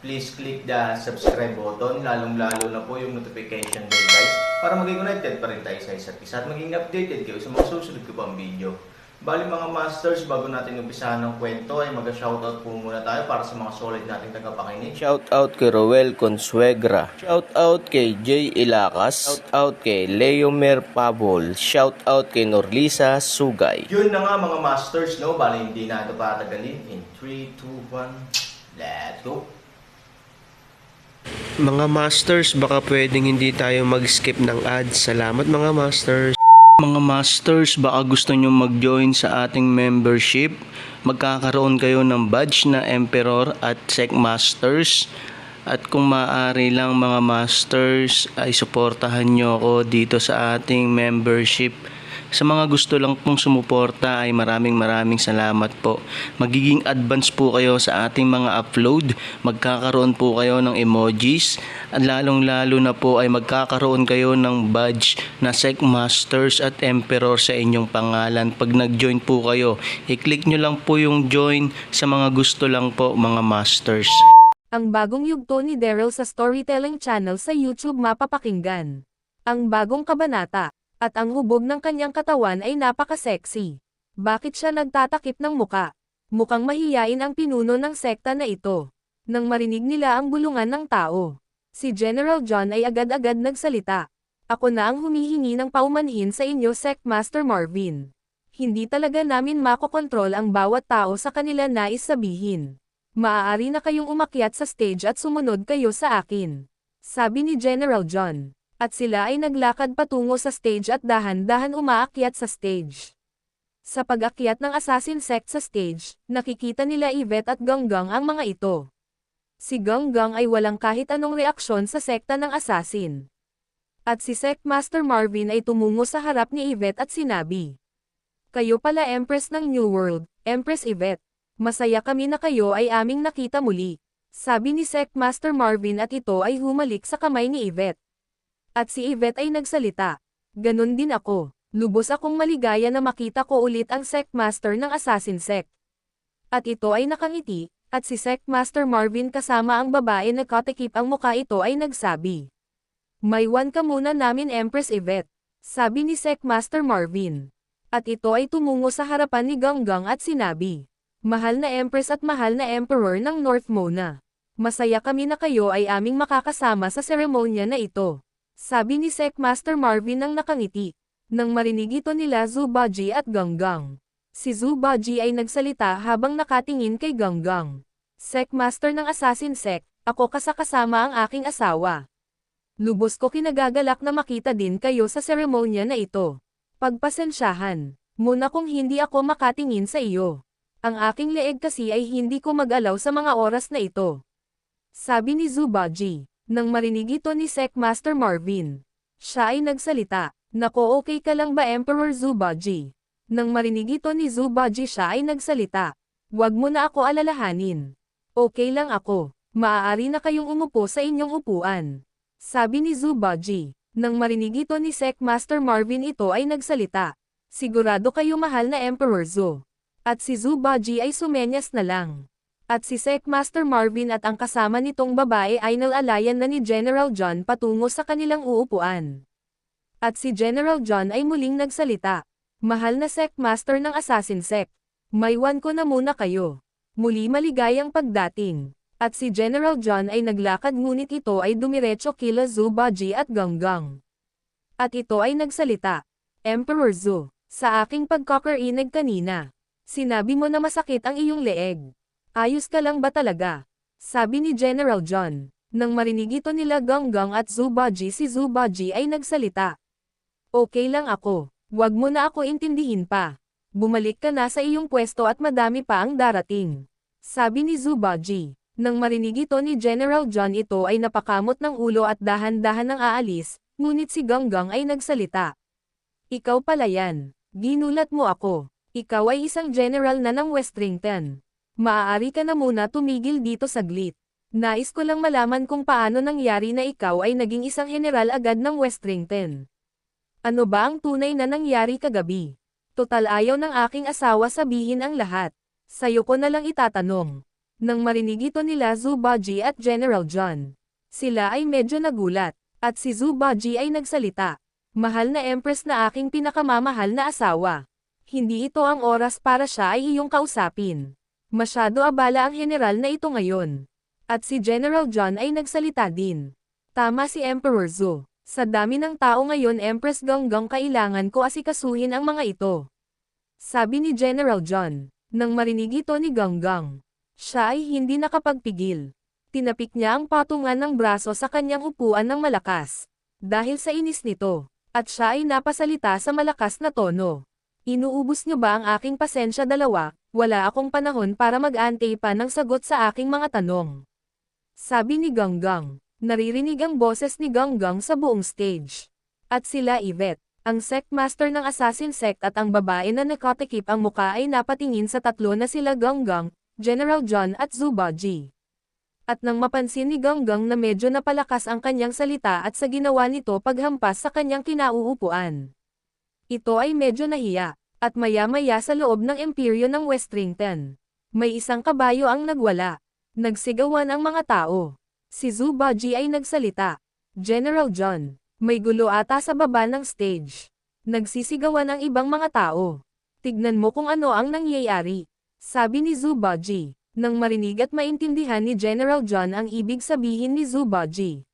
please click the subscribe button, lalong-lalo na po yung notification bell guys, para maging connected pa rin tayo sa isa't isa at maging updated kayo sa mga susunod ko pang video. Bali mga masters, bago natin umpisahan ng kwento ay mag-shoutout po muna tayo para sa mga solid nating tagapakinig. Shout out kay Roel Consuegra. Shout out kay Jay Ilacas. Shout out kay Leomer Pabol. Shout out kay Norlisa Sugay. Yun na nga mga masters, no? Bali hindi na ito patagalin. In 3, 2, 1, let's go! Mga masters, baka pwedeng hindi tayo mag-skip ng ads. Salamat mga masters. Mga masters, baka gusto nyo mag-join sa ating membership. Magkakaroon kayo ng badge na Emperor at Sec Masters. At kung maaari lang mga masters, ay suportahan nyo ako dito sa ating membership. Sa mga gusto lang pong sumuporta ay maraming maraming salamat po. Magiging advance po kayo sa ating mga upload. Magkakaroon po kayo ng emojis. At lalong lalo na po ay magkakaroon kayo ng badge na Sec Masters at Emperor sa inyong pangalan. Pag nag-join po kayo, i-click nyo lang po yung join sa mga gusto lang po mga masters. Ang bagong yugto ni Daryl sa Storytelling Channel sa YouTube mapapakinggan. Ang bagong kabanata, at ang hubog ng kanyang katawan ay napaka-sexy. Bakit siya nagtatakip ng muka? Mukhang mahiyain ang pinuno ng sekta na ito. Nang marinig nila ang bulungan ng tao, si General John ay agad-agad nagsalita. Ako na ang humihingi ng paumanhin sa inyo Sect Master Marvin. Hindi talaga namin makokontrol ang bawat tao sa kanila nais sabihin. Maaari na kayong umakyat sa stage at sumunod kayo sa akin. Sabi ni General John. At sila ay naglakad patungo sa stage at dahan-dahan umaakyat sa stage. Sa pag-akyat ng assassin sect sa stage, nakikita nila Yvette at Ganggang ang mga ito. Si Ganggang ay walang kahit anong reaksyon sa sekta ng assassin. At si Sect Master Marvin ay tumungo sa harap ni Yvette at sinabi, Kayo pala Empress ng New World, Empress Yvette. Masaya kami na kayo ay aming nakita muli. Sabi ni Sect Master Marvin at ito ay humalik sa kamay ni Yvette. At si Yvette ay nagsalita. Ganon din ako. Lubos akong maligaya na makita ko ulit ang Sect Master ng Assassin Sect. At ito ay nakangiti, at si Sect Master Marvin kasama ang babae na katikip ang muka ito ay nagsabi. Maywan ka muna namin Empress Yvette. Sabi ni Sect Master Marvin. At ito ay tumungo sa harapan ni Ganggang at sinabi. Mahal na Empress at mahal na Emperor ng North Mona. Masaya kami na kayo ay aming makakasama sa seremonya na ito. Sabi ni Sec Master Marvin nang nakangiti. Nang marinig ito nila Zubaji at Ganggang. Si Zubaji ay nagsalita habang nakatingin kay Ganggang. Sec Master ng Assassin Sec, ako kasakasama ang aking asawa. Lubos ko kinagagalak na makita din kayo sa seremonya na ito. Pagpasensyahan, muna kung hindi ako makatingin sa iyo. Ang aking leeg kasi ay hindi ko mag-alaw sa mga oras na ito. Sabi ni Zubaji. Nang marinig ito ni Sec Master Marvin, siya ay nagsalita, Nako okay ka lang ba Emperor Zubaji? Nang marinig ito ni Zubaji siya ay nagsalita, Huwag mo na ako alalahanin. Okay lang ako, maaari na kayong umupo sa inyong upuan. Sabi ni Zubaji, nang marinig ito ni Sec Master Marvin ito ay nagsalita, Sigurado kayo mahal na Emperor Zu. At si Zubaji ay sumenyas na lang. At si Sec Master Marvin at ang kasama nitong babae ay nalalayan na ni General John patungo sa kanilang uupuan. At si General John ay muling nagsalita. Mahal na Sec Master ng Assassin Sect. Maywan ko na muna kayo. Muli maligayang pagdating. At si General John ay naglakad ngunit ito ay dumiretso kila Zubaji at Ganggang. At ito ay nagsalita. Emperor Zu, sa aking pagkakarinig kanina. Sinabi mo na masakit ang iyong leeg. Ayos ka lang ba talaga? Sabi ni General John. Nang marinig ito nila Ganggang at Zubaji si Zubaji ay nagsalita. Okay lang ako. Huwag mo na ako intindihin pa. Bumalik ka na sa iyong pwesto at madami pa ang darating. Sabi ni Zubaji. Nang marinig ito ni General John ito ay napakamot ng ulo at dahan-dahan ng aalis, ngunit si Ganggang ay nagsalita. Ikaw pala yan. Ginulat mo ako. Ikaw ay isang general na ng Westrington. Maaari ka na muna tumigil dito saglit. Nais ko lang malaman kung paano nangyari na ikaw ay naging isang general agad ng Westrington. Ano ba ang tunay na nangyari kagabi? Total ayaw ng aking asawa sabihin ang lahat. Sayo ko na lang itatanong. Nang marinig ito nila Zubaji at General John. Sila ay medyo nagulat, at si Zubaji ay nagsalita. Mahal na empress na aking pinakamamahal na asawa. Hindi ito ang oras para siya ay iyong kausapin. Masyado abala ang general na ito ngayon. At si General John ay nagsalita din. Tama si Emperor Zo. Sa dami ng tao ngayon Empress Ganggang kailangan ko asikasuhin ang mga ito. Sabi ni General John. Nang marinig ito ni Ganggang. Siya ay hindi nakapagpigil. Tinapik niya ang patungan ng braso sa kanyang upuan ng malakas. Dahil sa inis nito. At siya ay napasalita sa malakas na tono. Inuubos niyo ba ang aking pasensya dalawa? Wala akong panahon para mag-ante pa ng sagot sa aking mga tanong. Sabi ni Ganggang. Naririnig ang boses ni Ganggang sa buong stage. At sila Yvette, ang sect master ng assassin sect at ang babae na nakatikip ang muka ay napatingin sa tatlo na sila Ganggang, General John at Zubaji. At nang mapansin ni Ganggang na medyo napalakas ang kanyang salita at sa ginawa nito paghampas sa kanyang kinauupuan. Ito ay medyo nahiya, at maya-maya sa loob ng imperyo ng Westrington. May isang kabayo ang nagwala. Nagsigawan ang mga tao. Si Zubaji ay nagsalita. General John, may gulo ata sa baba ng stage. Nagsisigawan ang ibang mga tao. Tignan mo kung ano ang nangyayari. Sabi ni Zubaji, nang marinig at maintindihan ni General John ang ibig sabihin ni Zubaji.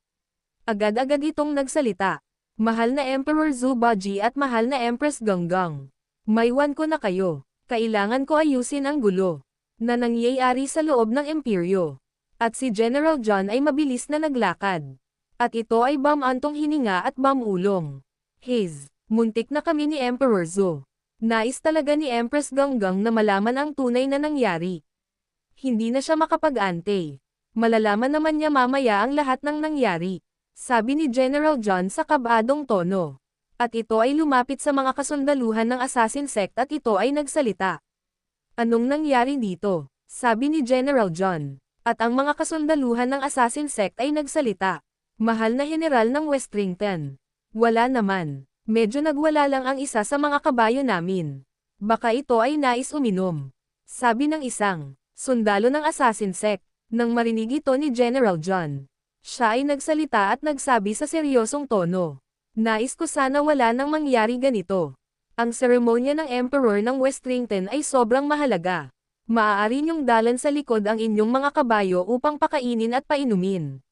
Agad-agad itong nagsalita. Mahal na Emperor Zubaji at mahal na Empress Ganggang. Maywan ko na kayo. Kailangan ko ayusin ang gulo. Na nangyayari sa loob ng imperyo. At si General John ay mabilis na naglakad. At ito ay bam-antong hininga at bam-ulong. His, muntik na kami ni Emperor Zo. Nais talaga ni Empress Ganggang na malaman ang tunay na nangyari. Hindi na siya makapag-ante. Malalaman naman niya mamaya ang lahat ng nangyari. Sabi ni General John sa kabadong tono. At ito ay lumapit sa mga kasundaluhan ng assassin sect at ito ay nagsalita. Anong nangyari dito? Sabi ni General John. At ang mga kasundaluhan ng assassin sect ay nagsalita. Mahal na general ng Westrington. Wala naman. Medyo nagwala lang ang isa sa mga kabayo namin. Baka ito ay nais uminom. Sabi ng isang, sundalo ng assassin sect, nang marinig ito ni General John. Siya ay nagsalita at nagsabi sa seryosong tono. Nais ko sana wala nang mangyari ganito. Ang seremonya ng Emperor ng Westrington ay sobrang mahalaga. Maaari niyong dalan sa likod ang inyong mga kabayo upang pakainin at painumin.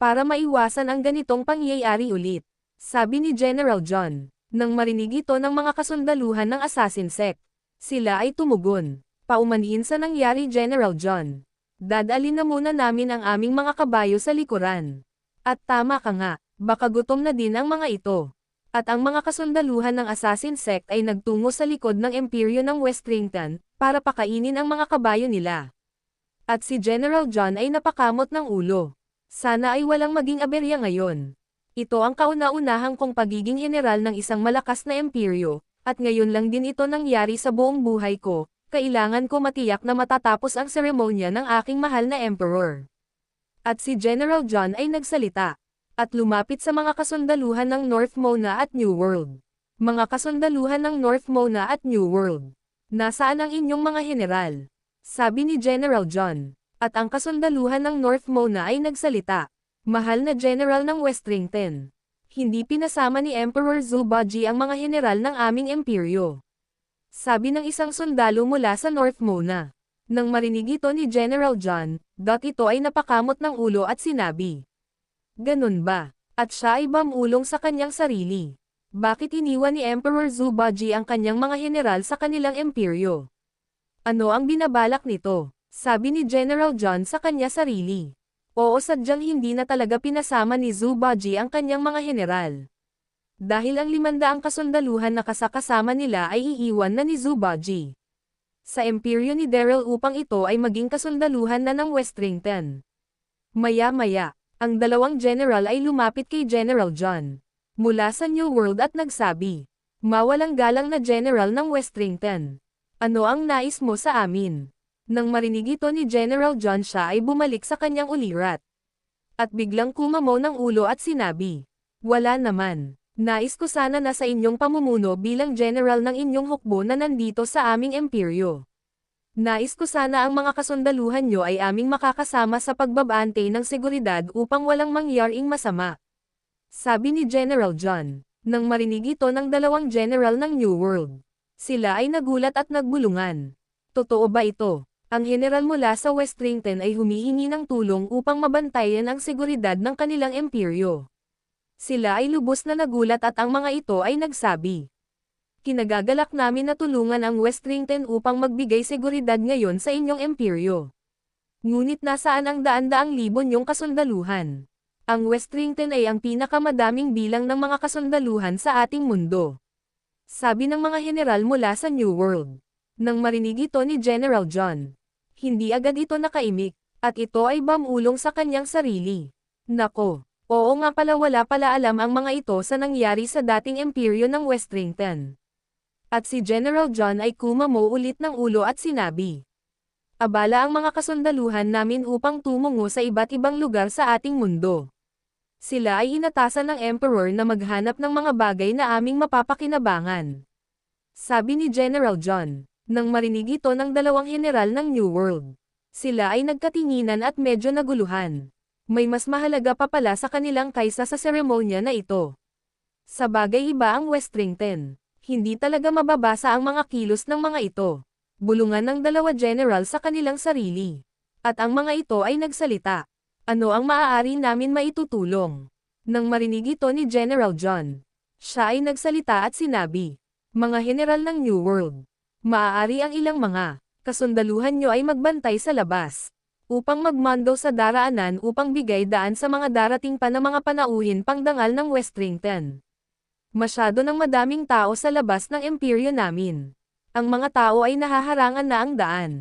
Para maiwasan ang ganitong pangyayari ulit. Sabi ni General John. Nang marinig ito ng mga kasundaluhan ng assassin sect. Sila ay tumugon. Paumanhin sa nangyari General John. Dadalin na muna namin ang aming mga kabayo sa likuran. At tama ka nga, baka gutom na din ang mga ito. At ang mga kasundaluhan ng assassin sect ay nagtungo sa likod ng imperyo ng Westrington, para pakainin ang mga kabayo nila. At si General John ay napakamot ng ulo. Sana ay walang maging aberya ngayon. Ito ang kauna-unahang kong pagiging general ng isang malakas na imperyo, at ngayon lang din ito nangyari sa buong buhay ko, kailangan ko matiyak na matatapos ang seremonya ng aking mahal na emperor. At si General John ay nagsalita, at lumapit sa mga kasundaluhan ng North Mona at New World. Mga kasundaluhan ng North Mona at New World. Nasaan ang inyong mga general? Sabi ni General John. At ang kasundaluhan ng North Mona ay nagsalita. Mahal na general ng Westrington. Hindi pinasama ni Emperor Zubaji ang mga general ng aming imperyo. Sabi ng isang sundalo mula sa North Mona. Nang marinig ito ni General John, dot ito ay napakamot ng ulo at sinabi. Ganun ba? At siya ay bamulong sa kanyang sarili. Bakit iniwan ni Emperor Zubaji ang kanyang mga general sa kanilang imperyo? Ano ang binabalak nito? Sabi ni General John sa kanya sarili. Oo sadyang hindi na talaga pinasama ni Zubaji ang kanyang mga general. Dahil ang limandaang kasundaluhan na kasakasama nila ay iiwan na ni Zubaji. sa imperyo ni Daryl upang ito ay maging kasundaluhan na ng Westrington. Maya-maya, ang dalawang general ay lumapit kay General John mula sa New World at nagsabi, Mawalang galang na general ng Westrington. Ano ang nais mo sa amin? Nang marinig ito ni General John siya ay bumalik sa kanyang ulirat. At biglang kumamo ng ulo at sinabi, Wala naman. Nais ko sana na sa inyong pamumuno bilang general ng inyong hukbo na nandito sa aming imperyo. Nais ko sana ang mga kasundaluhan nyo ay aming makakasama sa pagbabante ng seguridad upang walang mangyaring masama. Sabi ni General John, nang marinig ito ng dalawang general ng New World. Sila ay nagulat at nagbulungan. Totoo ba ito? Ang general mula sa Westrington ay humihingi ng tulong upang mabantayan ang seguridad ng kanilang imperyo. Sila ay lubos na nagulat at ang mga ito ay nagsabi. Kinagagalak namin na tulungan ang Westrington upang magbigay seguridad ngayon sa inyong imperyo. Ngunit nasaan ang daan-daang libon yung kasundaluhan? Ang Westrington ay ang pinakamadaming bilang ng mga kasundaluhan sa ating mundo. Sabi ng mga general mula sa New World. Nang marinig ito ni General John. Hindi agad ito nakaimik, at ito ay bamulong sa kanyang sarili. Nako, oo nga pala wala pala alam ang mga ito sa nangyari sa dating imperyo ng Westrington. At si General John ay kumamo ulit ng ulo at sinabi. Abala ang mga kasundaluhan namin upang tumungo sa iba't ibang lugar sa ating mundo. Sila ay inatasan ng Emperor na maghanap ng mga bagay na aming mapapakinabangan. Sabi ni General John, nang marinig ito ng dalawang general ng New World. Sila ay nagkatinginan at medyo naguluhan. May mas mahalaga pa pala sa kanilang kaysa sa seremonya na ito. Sa bagay iba ang Westrington. Hindi talaga mababasa ang mga kilos ng mga ito. Bulungan ng dalawa general sa kanilang sarili. At ang mga ito ay nagsalita. Ano ang maaari namin maitutulong? Nang marinig ito ni General John. Siya ay nagsalita at sinabi. Mga general ng New World. Maaari ang ilang mga kasundaluhan nyo ay magbantay sa labas. Upang magmando sa daraanan upang bigay daan sa mga darating pa na mga panauhin pangdangal ng Westrington. Masyado ng madaming tao sa labas ng imperyo namin. Ang mga tao ay nahaharangan na ang daan.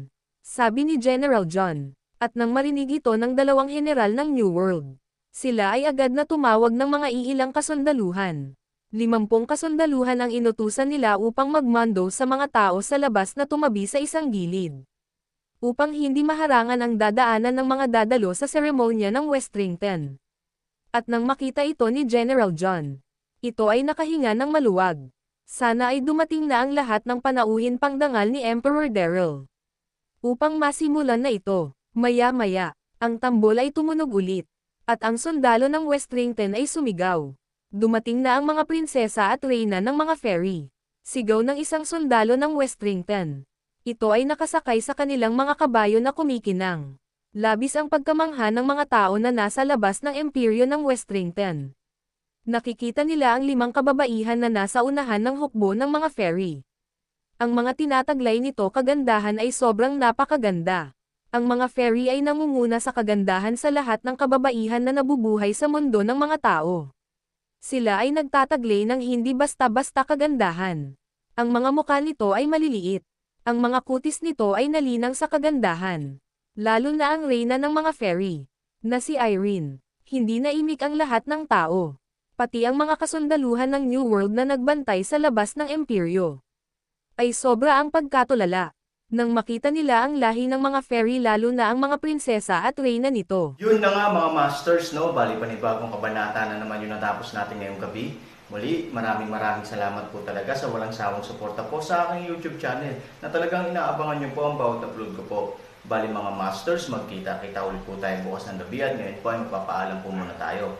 Sabi ni General John. At nang marinig ito ng dalawang general ng New World. Sila ay agad na tumawag ng mga iilang kasundaluhan. Limampung kasundaluhan ang inutusan nila upang magmando sa mga tao sa labas na tumabi sa isang gilid. Upang hindi maharangan ang dadaanan ng mga dadalo sa seremonya ng Westrington. At nang makita ito ni General John, ito ay nakahinga ng maluwag. Sana ay dumating na ang lahat ng panauhin pangdangal ni Emperor Daryl. Upang masimulan na ito, maya-maya, ang tambol ay tumunog ulit. At ang sundalo ng Westrington ay sumigaw. Dumating na ang mga prinsesa at reyna ng mga fairy. Sigaw ng isang sundalo ng Westrington. Ito ay nakasakay sa kanilang mga kabayo na kumikinang. Labis ang pagkamangha ng mga tao na nasa labas ng imperyo ng Westrington. Nakikita nila ang limang kababaihan na nasa unahan ng hukbo ng mga fairy. Ang mga tinataglay nito kagandahan ay sobrang napakaganda. Ang mga fairy ay nangunguna sa kagandahan sa lahat ng kababaihan na nabubuhay sa mundo ng mga tao. Sila ay nagtataglay ng hindi basta-basta kagandahan. Ang mga mukha nito ay maliliit. Ang mga kutis nito ay nalinang sa kagandahan. Lalo na ang reyna ng mga fairy, na si Irene. Hindi naimik ang lahat ng tao. Pati ang mga kasundaluhan ng New World na nagbantay sa labas ng imperyo. Ay sobra ang pagkatulala. Nang makita nila ang lahi ng mga fairy lalo na ang mga prinsesa at reyna nito. Yun na nga mga masters, no? Bali panibagong kabanata na naman yung natapos natin ngayong gabi. Muli, maraming maraming salamat po talaga sa walang sawang suporta po sa aking YouTube channel na talagang inaabangan nyo po ang bawat upload ko po. Bali mga masters, magkita-kita ulit po tayo bukas ng gabi at ngayon po ay magpapaalam po muna tayo.